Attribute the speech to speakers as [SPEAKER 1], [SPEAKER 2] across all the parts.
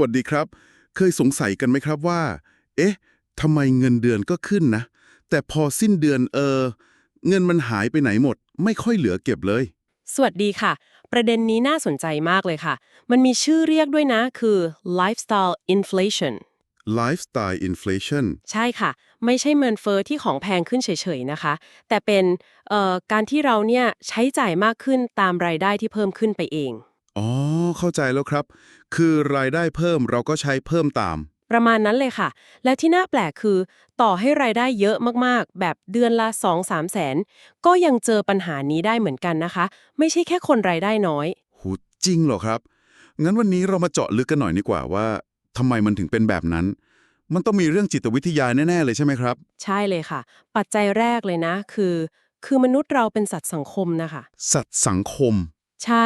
[SPEAKER 1] วัสดีครับ เคยสงสัยกันไหมครับว่า เอ๊ะทำไมเงินเดือนก็ขึ้นนะ แต่พอสิ้นเดือนเออ เงินมันหายไปไหนหมด ไม่ค่อยเหลือเก็บเลย
[SPEAKER 2] สวัสดีค่ะ ประเด็นนี้น่าสนใจมากเลยค่ะ มันมีชื่อเรียกด้วยนะคือ lifestyle inflation
[SPEAKER 1] lifestyle inflation
[SPEAKER 2] ใช่ค่ะ ไม่ใช่เงินเฟอ้อที่ของแพงขึ้นเฉยๆนะคะ แต่เป็นเอ่อการที่เราเนี่ยใช้จ่ายมากขึ้นตามรายได้ที่เพิ่มขึ้นไปเอง
[SPEAKER 1] อ๋อ เข้าใจแล้วครับ คือรายได้เพิ่มเราก็ใช้เพิ่มตาม
[SPEAKER 2] ประมาณนั้นเลยค่ะ และที่น่าแปลกคือ ต่อให้รายได้เยอะมากๆ แบบเดือนละ 2-3 แสน ก็ยังเจอปัญหานี้ได้เหมือนกันนะคะ ไม่ใช่แค่คนรายได้น้อย
[SPEAKER 1] หูจริงเหรอครับ งั้นวันนี้เรามาเจาะลึกกันหน่อยดีกว่าว่าทำไมมันถึงเป็นแบบนั้น มันต้องมีเรื่องจิตวิทยาแน่ ๆ เลยใช่ไหมครับ
[SPEAKER 2] ใช่เลยค่ะ ปัจจัยแรกเลยนะคือ คือมนุษย์เราเป็นสัตว์สังคมนะคะ
[SPEAKER 1] สัตว์สังคม
[SPEAKER 2] ใช่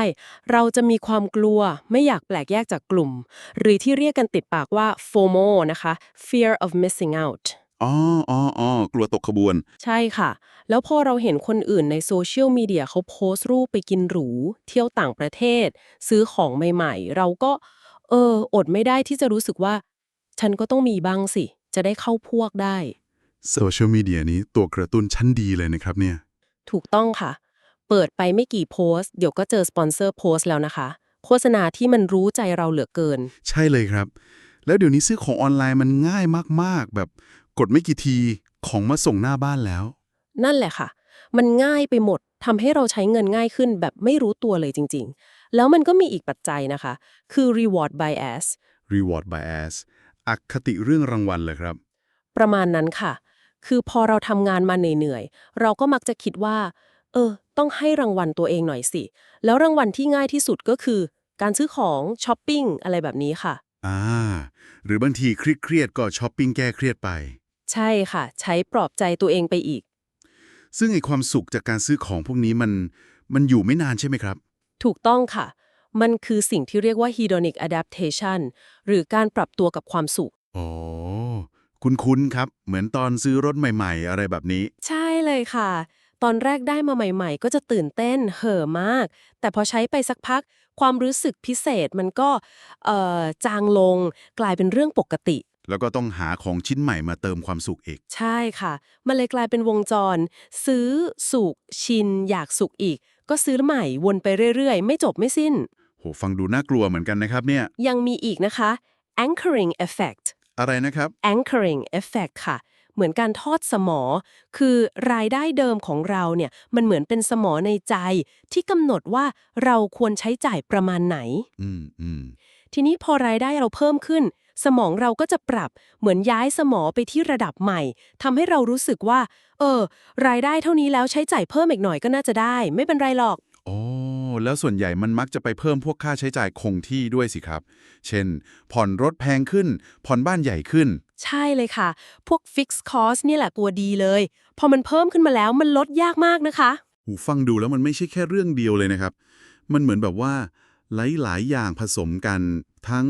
[SPEAKER 2] เราจะมีความกลัวไม่อยากแปลกแยกจากกลุ่ม หรือที่เรียกกันติดปากว่า FOMO นะคะ fear of missing out
[SPEAKER 1] อ๋ออ๋ออ๋อกลัวตกขบวน
[SPEAKER 2] ใช่ค่ะ แล้วพอเราเห็นคนอื่นในโซเชียลมีเดียเขาโพสต์รูปไปกินหรู เที่ยวต่างประเทศ ซื้อของใหม่ๆ เราก็ เออ อดไม่ได้ที่จะรู้สึกว่า ฉันก็ต้องมีบ้างสิ จะได้เข้าพวกได้
[SPEAKER 1] โซเชียลมีเดียนี้ตัวกระตุ้นชั้นดีเลยนะครับเนี่ย
[SPEAKER 2] ถูกต้องค่ะ เปิดไปไม่กี่โพสต์ เดี๋ยวก็เจอสปอนเซอร์โพสต์แล้วนะคะ โฆษณาที่มันรู้ใจเราเหลือเกิน
[SPEAKER 1] ใช่เลยครับ แล้วเดี๋ยวนี้ซื้อของออนไลน์มันง่ายมากๆ แบบกดไม่กี่ทีของมาส่งหน้าบ้านแล้ว
[SPEAKER 2] นั่นแหละค่ะ มันง่ายไปหมดทำให้เราใช้เงินง่ายขึ้นแบบไม่รู้ตัวเลยจริง ๆ แล้วมันก็มีอีกปัจจัยนะคะ คือ reward bias
[SPEAKER 1] reward bias อคติเรื่องรางวัลเลยครับ
[SPEAKER 2] ประมาณนั้นค่ะ คือพอเราทำงานมาเหนื่อยๆ เราก็มักจะคิดว่า เออ ต้องให้รางวัลตัวเองหน่อยสิ แล้วรางวัลที่ง่ายที่สุดก็คือ การซื้อของช้อปปิ้งอะไรแบบนี้ค่ะ
[SPEAKER 1] อ่า หรือบางทีเครียดๆก็ช้อปปิ้งแก้เครียดไป
[SPEAKER 2] ใช่ค่ะ ใช้ปลอบใจตัวเองไปอีก
[SPEAKER 1] ซึ่งไอความสุขจากการซื้อของพวกนี้มันมันอยู่ไม่นานใช่ไหมครับ
[SPEAKER 2] ถูกต้องค่ะ มันคือสิ่งที่เรียกว่า hedonic adaptation หรือการปรับตัวกับความสุข
[SPEAKER 1] อ๋อ คุ้นๆครับ เหมือนตอนซื้อรถใหม่ ๆ อะไรแบบนี้
[SPEAKER 2] ใช่เลยค่ะ ตอนแรกได้มาใหม่ๆ ก็จะตื่นเต้นเห่อมาก แต่พอใช้ไปสักพัก ความรู้สึกพิเศษมันก็เอ่อจางลงกลายเป็นเรื่องปกติ
[SPEAKER 1] แล้วก็ต้องหาของชิ้นใหม่มาเติมความสุขอีก
[SPEAKER 2] ใช่ค่ะ มันเลยกลายเป็นวงจร ซื้อสุขชิน อยากสุขอีก ก็ซื้อใหม่วนไปเรื่อยๆ ไม่จบไม่สิ้น
[SPEAKER 1] โหฟังดูน่ากลัวเหมือนกันนะครับเนี่ย
[SPEAKER 2] ยังมีอีกนะคะ anchoring effect
[SPEAKER 1] อะไรนะครับ
[SPEAKER 2] anchoring effect ค่ะ เหมือนการทอดสมอ คือรายได้เดิมของเราเนี่ยมันเหมือนเป็นสมอในใจ ที่กำหนดว่าเราควรใช้จ่ายประมาณไหน
[SPEAKER 1] อืมอืม
[SPEAKER 2] ทีนี้พอรายได้เราเพิ่มขึ้น สมองเราก็จะปรับเหมือนย้ายสมอไปที่ระดับใหม่ทำให้เรารู้สึกว่า เออ รายได้เท่านี้แล้วใช้จ่ายเพิ่มอีกหน่อยก็น่าจะได้ ไม่เป็นไรหรอก
[SPEAKER 1] โอ้ แล้วส่วนใหญ่มันมักจะไปเพิ่มพวกค่าใช้จ่ายคงที่ด้วยสิครับ เช่น ผ่อนรถแพงขึ้น ผ่อนบ้านใหญ่ขึ้น
[SPEAKER 2] ใช่เลยค่ะ พวก fixed cost นี่แหละตัวดีเลย พอมันเพิ่มขึ้นมาแล้วมันลดยากมากนะคะ
[SPEAKER 1] หูฟังดูแล้วมันไม่ใช่แค่เรื่องเดียวเลยนะครับ มันเหมือนแบบว่าหลาย ๆ อย่างผสมกัน ทั้ง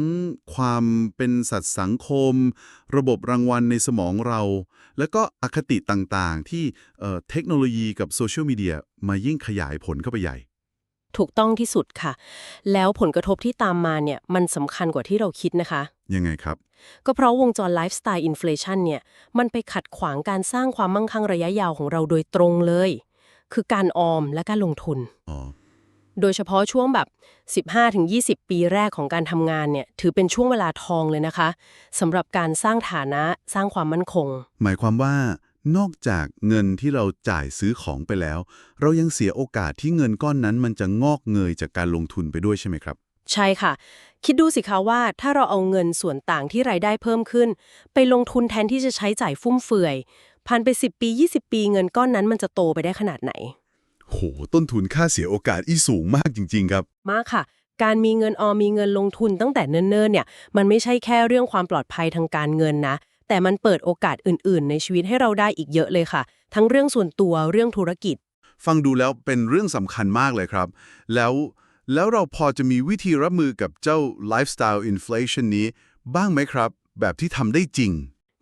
[SPEAKER 1] ความเป็นสัตว์สังคม ระบบรางวัลในสมองเรา แล้วก็อคติต่าง ๆ ที่เอ่อเทคโนโลยีกับโซเชียลมีเดียมายิ่งขยายผลเข้าไปใหญ่
[SPEAKER 2] ถูกต้องที่สุดค่ะ แล้วผลกระทบที่ตามมาเนี่ยมันสำคัญกว่าที่เราคิดนะคะ
[SPEAKER 1] ยังไงครับ
[SPEAKER 2] ก็เพราะวงจรไลฟ์สไตล์อินฟลชันเนี่ยมันไปขัดขวางการสร้างความมั่งคั่งระยะยาวของเราโดยตรงเลย คือการออมและการลงทุน
[SPEAKER 1] อ๋อ
[SPEAKER 2] โดยเฉพาะช่วงแบบ 15-20 ปีแรกของการทำงานเนี่ยถือเป็นช่วงเวลาทองเลยนะคะสำหรับการสร้างฐานะสร้างความมั่นคง
[SPEAKER 1] หมายความว่า นอกจากเงินที่เราจ่ายซื้อของไปแล้ว เรายังเสียโอกาสที่เงินก้อนนั้นมันจะงอกเงยจากการลงทุนไปด้วยใช่ไหมครับ
[SPEAKER 2] ใช่ค่ะ คิดดูสิคะว่าถ้าเราเอาเงินส่วนต่างที่รายได้เพิ่มขึ้น ไปลงทุนแทนที่จะใช้จ่ายฟุ่มเฟือยผ่านไป 10 ปี 20 ปีเงินก้อนนั้นมันจะโตไปได้ขนาดไหน
[SPEAKER 1] โห ต้นทุนค่าเสียโอกาสอีสูงมากจริง ๆ ครับ
[SPEAKER 2] มากค่ะ การมีเงินออมมีเงินลงทุนตั้งแต่เนิ่นๆเนี่ย มันไม่ใช่แค่เรื่องความปลอดภัยทางการเงินนะ แต่มันเปิดโอกาสอื่น ๆ ในชีวิตให้เราได้อีกเยอะเลยค่ะ ทั้งเรื่องส่วนตัวเรื่องธุรกิจ
[SPEAKER 1] ฟังดูแล้วเป็นเรื่องสำคัญมากเลยครับ แล้วแล้วเราพอจะมีวิธีรับมือกับเจ้า lifestyle inflation นี้ บ้างไหมครับ แบบที่ทำได้จริง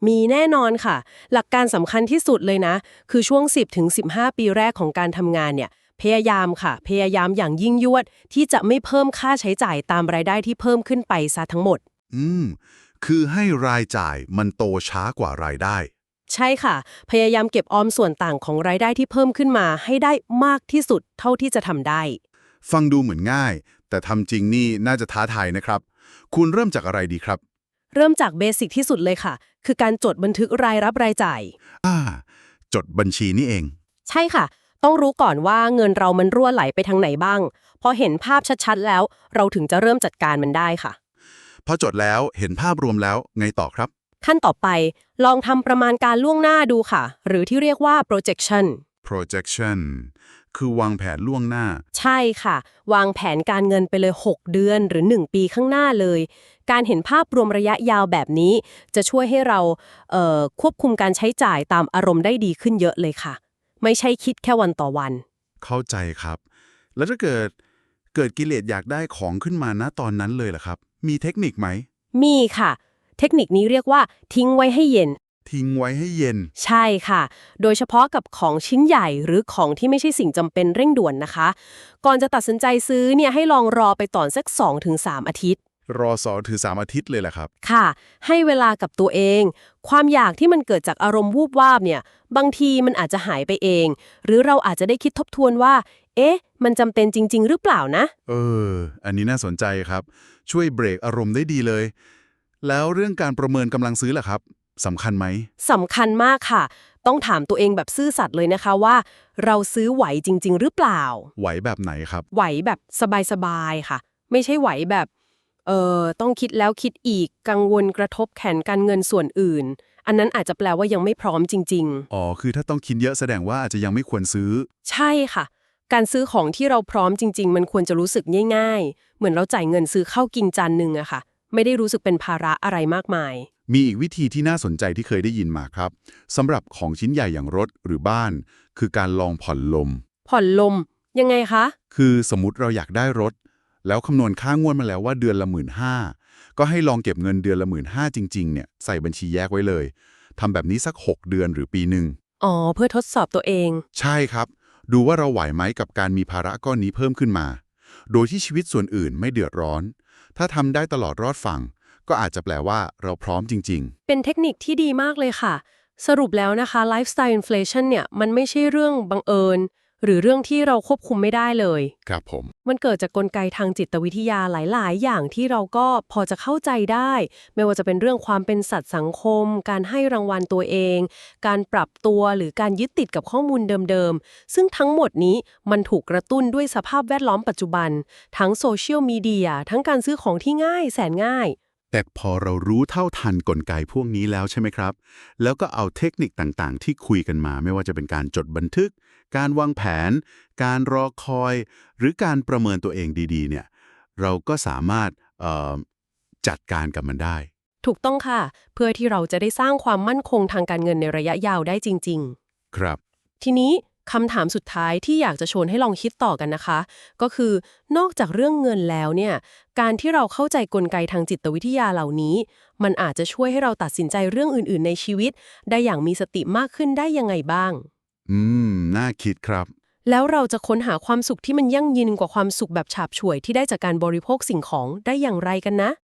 [SPEAKER 2] มีแน่นอนค่ะ หลักการสำคัญที่สุดเลยนะ คือช่วง 10-15 ปีแรกของการทำงานเนี่ยพยายามค่ะ พยายามอย่างยิ่งยวดที่จะไม่เพิ่มค่าใช้จ่ายตามรายได้ที่เพิ่มขึ้นไปซะทั้งหมด
[SPEAKER 1] อืม คือให้รายจ่ายมันโตช้ากว่ารายได้
[SPEAKER 2] ใช่ค่ะ พยายามเก็บออมส่วนต่างของรายได้ที่เพิ่มขึ้นมาให้ได้มากที่สุดเท่าที่จะทำได้
[SPEAKER 1] ฟังดูเหมือนง่าย แต่ทำจริงนี่น่าจะท้าทายนะครับ คุณเริ่มจากอะไรดีครับ
[SPEAKER 2] เริ่มจากเบสิกที่สุดเลยค่ะ คือการจดบันทึกรายรับรายจ่าย
[SPEAKER 1] อ่า จดบัญชีนี่เอง
[SPEAKER 2] ใช่ค่ะ ต้องรู้ก่อนว่าเงินเรามันรั่วไหลไปทางไหนบ้าง พอเห็นภาพชัดๆแล้ว เราถึงจะเริ่มจัดการมันได้ค่ะ
[SPEAKER 1] พอจดแล้วเห็นภาพรวมแล้วไงต่อครับ
[SPEAKER 2] ขั้นต่อไปลองทำประมาณการล่วงหน้าดูค่ะ หรือที่เรียกว่า projection
[SPEAKER 1] projection คือวางแผนล่วงหน้า
[SPEAKER 2] ใช่ค่ะ วางแผนการเงินไปเลย 6 เดือนหรือ 1 ปีข้างหน้าเลย การเห็นภาพรวมระยะยาวแบบนี้ จะช่วยให้เราเอ่อควบคุมการใช้จ่ายตามอารมณ์ได้ดีขึ้นเยอะเลยค่ะ ไม่ใช่คิดแค่วันต่อวัน
[SPEAKER 1] เข้าใจครับ แล้วถ้าเกิด เกิดกิเลสอยากได้ของขึ้นมาณตอนนั้นเลยล่ะครับ มีเทคนิคไหม
[SPEAKER 2] มีค่ะ เทคนิคนี้เรียกว่า ทิ้งไว้ให้เย็น
[SPEAKER 1] ทิ้งไว้ให้เย็น
[SPEAKER 2] ใช่ค่ะ โดยเฉพาะกับของชิ้นใหญ่หรือของที่ไม่ใช่สิ่งจำเป็นเร่งด่วนนะคะ ก่อนจะตัดสินใจซื้อเนี่ยให้ลองรอไปต่อนสัก 2-3 อาทิตย์
[SPEAKER 1] รอสอถือสามอาทิตย์เลยแหละครับ
[SPEAKER 2] ค่ะ ให้เวลากับตัวเอง ความอยากที่มันเกิดจากอารมณ์วูบวาบเนี่ย บางทีมันอาจจะหายไปเอง หรือเราอาจจะได้คิดทบทวนว่า เอ๊ะ มันจำเป็นจริง ๆ หรือเปล่านะ
[SPEAKER 1] เออ อันนี้น่าสนใจครับ ช่วยเบรกอารมณ์ได้ดีเลย แล้วเรื่องการประเมินกำลังซื้อล่ะครับสำคัญไหม
[SPEAKER 2] สำคัญมากค่ะ ต้องถามตัวเองแบบซื่อสัตย์เลยนะคะว่า เราซื้อไหวจริง ๆ หรือเปล่า
[SPEAKER 1] ไหวแบบไหนครับ
[SPEAKER 2] ไหวแบบสบายๆค่ะ ไม่ใช่ไหวแบบ เออต้องคิดแล้วคิดอีกกังวลกระทบแผนการเงินส่วนอื่น อันนั้นอาจจะแปลว่ายังไม่พร้อมจริง
[SPEAKER 1] อ๋อคือถ้าต้องคิดเยอะแสดงว่าอาจจะยังไม่ควรซื้อ
[SPEAKER 2] ๆ ใช่ค่ะ การซื้อของที่เราพร้อมจริง ๆ มันควรจะรู้สึกง่าย ๆ เหมือนเราจ่ายเงินซื้อข้าวกินจานหนึ่งอะค่ะ ไม่ได้รู้สึกเป็นภาระอะไรมากมาย
[SPEAKER 1] มีอีกวิธีที่น่าสนใจที่เคยได้ยินมาครับสำหรับของชิ้นใหญ่อย่างรถหรือบ้าน คือการลองผ่อนลม
[SPEAKER 2] ผ่อนลม ยังไงคะ
[SPEAKER 1] คือสมมติเราอยากได้รถ แล้วคำนวณค่างวดมาแล้วว่าเดือนละหมื่นห้าก็ให้ลองเก็บเงินเดือนละหมื่นห้าจริงๆเนี่ยใส่บัญชีแยกไว้เลยทำแบบนี้สัก 6 เดือนหรือปีหนึ่ง
[SPEAKER 2] อ๋อ เพื่อทดสอบตัวเอง
[SPEAKER 1] ใช่ครับ ดูว่าเราไหวไหมกับการมีภาระก้อนนี้เพิ่มขึ้นมา โดยที่ชีวิตส่วนอื่นไม่เดือดร้อน ถ้าทำได้ตลอดรอดฝั่ง ก็อาจจะแปลว่าเราพร้อมจริง
[SPEAKER 2] เป็นเทคนิคที่ดีมากเลยค่ะ สรุปแล้วนะคะ lifestyle inflation เนี่ยมันไม่ใช่เรื่องบังเอิญ หรือเรื่องที่เราควบคุมไม่ได้เลย
[SPEAKER 1] ๆครับผม
[SPEAKER 2] มันเกิดจากกลไกทางจิตวิทยาหลาย ๆ อย่างที่เราก็พอจะเข้าใจได้ ไม่ว่าจะเป็นเรื่องความเป็นสัตว์สังคม การให้รางวัลตัวเอง การปรับตัวหรือการยึดติดกับข้อมูลเดิม ๆ ซึ่งทั้งหมดนี้มันถูกกระตุ้นด้วยสภาพแวดล้อมปัจจุบัน ทั้งโซเชียลมีเดียทั้งการซื้อของที่ง่ายแสนง่าย
[SPEAKER 1] แต่พอเรารู้เท่าทันกลไกพวกนี้แล้วใช่ไหมครับ แล้วก็เอาเทคนิคต่างๆ ที่คุยกันมา ไม่ว่าจะเป็นการจดบันทึก การวางแผน การรอคอย หรือการประเมินตัวเองดีๆ เนี่ย เราก็สามารถเอ่อจัดการกับมันได้
[SPEAKER 2] ถูกต้องค่ะ เพื่อที่เราจะได้สร้างความมั่นคงทางการเงินในระยะยาวได้จริง ๆ
[SPEAKER 1] ครับ
[SPEAKER 2] ทีนี้ คำถามสุดท้ายที่อยากจะชวนให้ลองคิดต่อกันนะคะ ก็คือนอกจากเรื่องเงินแล้วเนี่ย การที่เราเข้าใจกลไกทางจิตวิทยาเหล่านี้ มันอาจจะช่วยให้เราตัดสินใจเรื่องอื่น ๆ ในชีวิต ได้อย่างมีสติมากขึ้นได้ยังไงบ้าง
[SPEAKER 1] อืม น่าคิดครับ
[SPEAKER 2] แล้วเราจะค้นหาความสุขที่มันยั่งยืนกว่าความสุขแบบฉาบฉวยที่ได้จากการบริโภคสิ่งของได้อย่างไรกันนะ